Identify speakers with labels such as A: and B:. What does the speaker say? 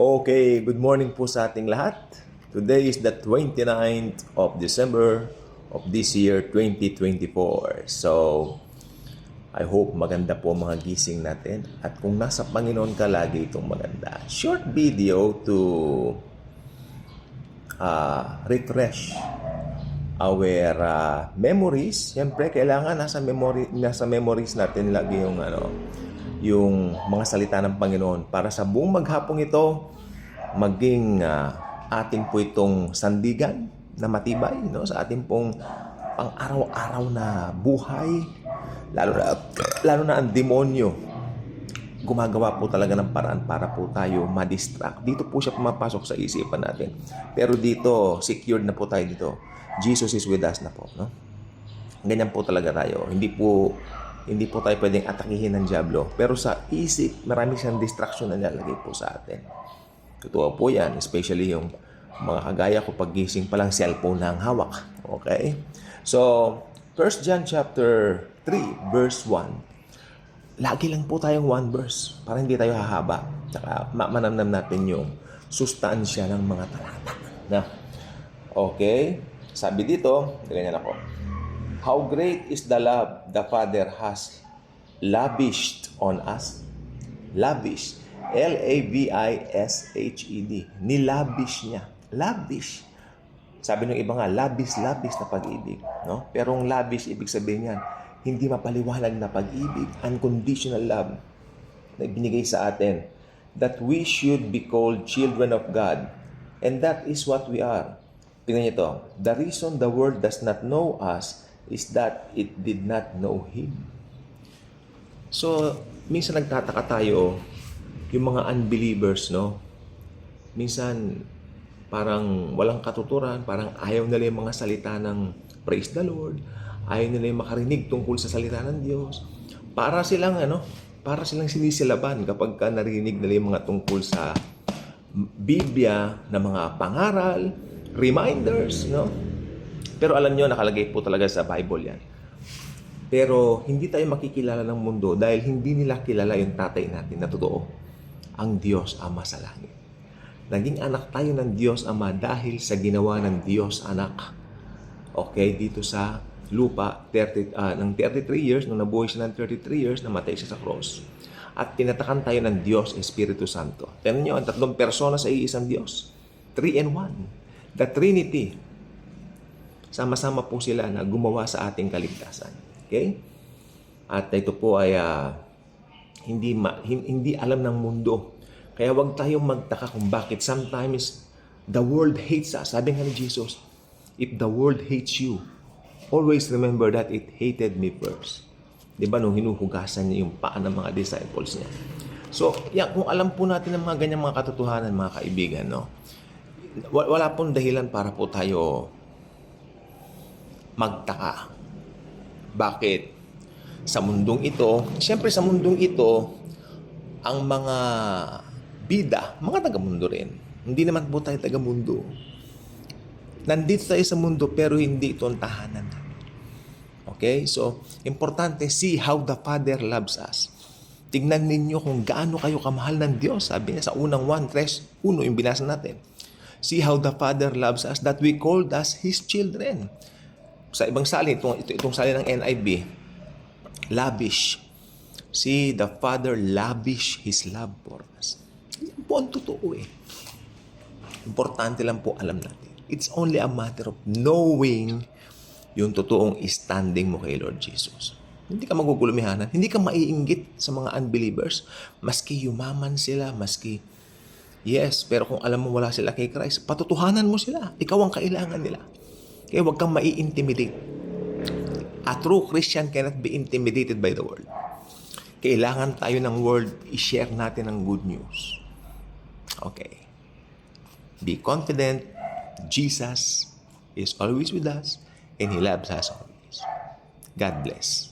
A: Okay, good morning po sa ating lahat. Today is the 29th of December of this year 2024. So, I hope maganda po mga gising natin. At kung nasa Panginoon ka, lagi itong maganda. Short video to uh, refresh our uh, memories. Siyempre, kailangan nasa memory nasa memories natin lagi yung ano, yung mga salita ng Panginoon para sa buong maghapong ito maging uh, ating po itong sandigan na matibay no sa ating pong pang-araw-araw na buhay lalo na lalo na ang demonyo gumagawa po talaga ng paraan para po tayo ma-distract. Dito po siya pumapasok sa isipan natin. Pero dito, secured na po tayo dito. Jesus is with us na po, no? Ganyan po talaga tayo. Hindi po hindi po tayo pwedeng atakihin ng Diablo. Pero sa isip, marami siyang distraction na nilalagay po sa atin. Totoo po yan, especially yung mga kagaya ko paggising pa lang cellphone na ang hawak. Okay? So, 1 John chapter 3, verse 1. Lagi lang po tayong one verse para hindi tayo hahaba. Tsaka ma- manamnam natin yung sustansya ng mga talata. Na, okay? Sabi dito, ganyan ako. How great is the love the Father has lavished on us? Lavish. L-A-V-I-S-H-E-D. Nilabish niya. Lavish. Sabi ng iba nga, labis-labis na pag-ibig. No? Pero ang lavish, ibig sabihin yan, hindi mapaliwanag na pag-ibig, unconditional love na ibinigay sa atin. That we should be called children of God. And that is what we are. Tingnan niyo to. The reason the world does not know us is that it did not know Him. So, minsan nagtataka tayo, yung mga unbelievers, no? Minsan, parang walang katuturan, parang ayaw nila yung mga salita ng praise the Lord, ayaw nila yung makarinig tungkol sa salita ng Diyos. Para silang, ano, para silang sinisilaban kapag ka narinig nila yung mga tungkol sa Biblia na mga pangaral, reminders, no? Pero alam nyo, nakalagay po talaga sa Bible yan. Pero hindi tayo makikilala ng mundo dahil hindi nila kilala yung tatay natin na totoo, ang Diyos Ama sa langit. Naging anak tayo ng Diyos Ama dahil sa ginawa ng Diyos Anak. Okay, dito sa lupa 30, ah, ng 33 years, nung nabuhay siya ng 33 years, namatay siya sa cross. At tinatakan tayo ng Diyos, Espiritu Santo. Tignan nyo, ang tatlong persona sa iisang Diyos. Three and one. The Trinity. Sama-sama po sila na gumawa sa ating kaligtasan. Okay? At ito po ay ah, hindi, ma, hin- hindi alam ng mundo. Kaya wag tayong magtaka kung bakit sometimes the world hates us. Sabi nga ni Jesus, if the world hates you, always remember that it hated me first. Di ba nung hinuhugasan niya yung paa ng mga disciples niya. So, yan, kung alam po natin ang mga ganyang mga katotohanan, mga kaibigan, no? wa- Wala pong dahilan para po tayo magtaka. Bakit? Sa mundong ito, siyempre sa mundong ito, ang mga bida, mga taga-mundo rin. Hindi naman po tayo taga-mundo. Nandito tayo sa mundo pero hindi ito ang tahanan namin. Okay? So, importante, see how the Father loves us. Tignan ninyo kung gaano kayo kamahal ng Diyos. Sabi niya sa unang 1, 3, 1, yung binasa natin. See how the Father loves us that we called us His children. Sa ibang salin, itong, ito, itong salin ng NIV, lavish. See, the Father lavish His love for us. Yan po ang totoo eh. Importante lang po alam natin. It's only a matter of knowing yung totoong standing mo kay Lord Jesus. Hindi ka magugulumihanan. Hindi ka maiinggit sa mga unbelievers. Maski yumaman sila, maski... Yes, pero kung alam mo wala sila kay Christ, patutuhanan mo sila. Ikaw ang kailangan nila. Kaya huwag kang mai-intimidate. A true Christian cannot be intimidated by the world. Kailangan tayo ng world, i-share natin ang good news. Okay. Be confident. Jesus is always with us and He loves us always. God bless.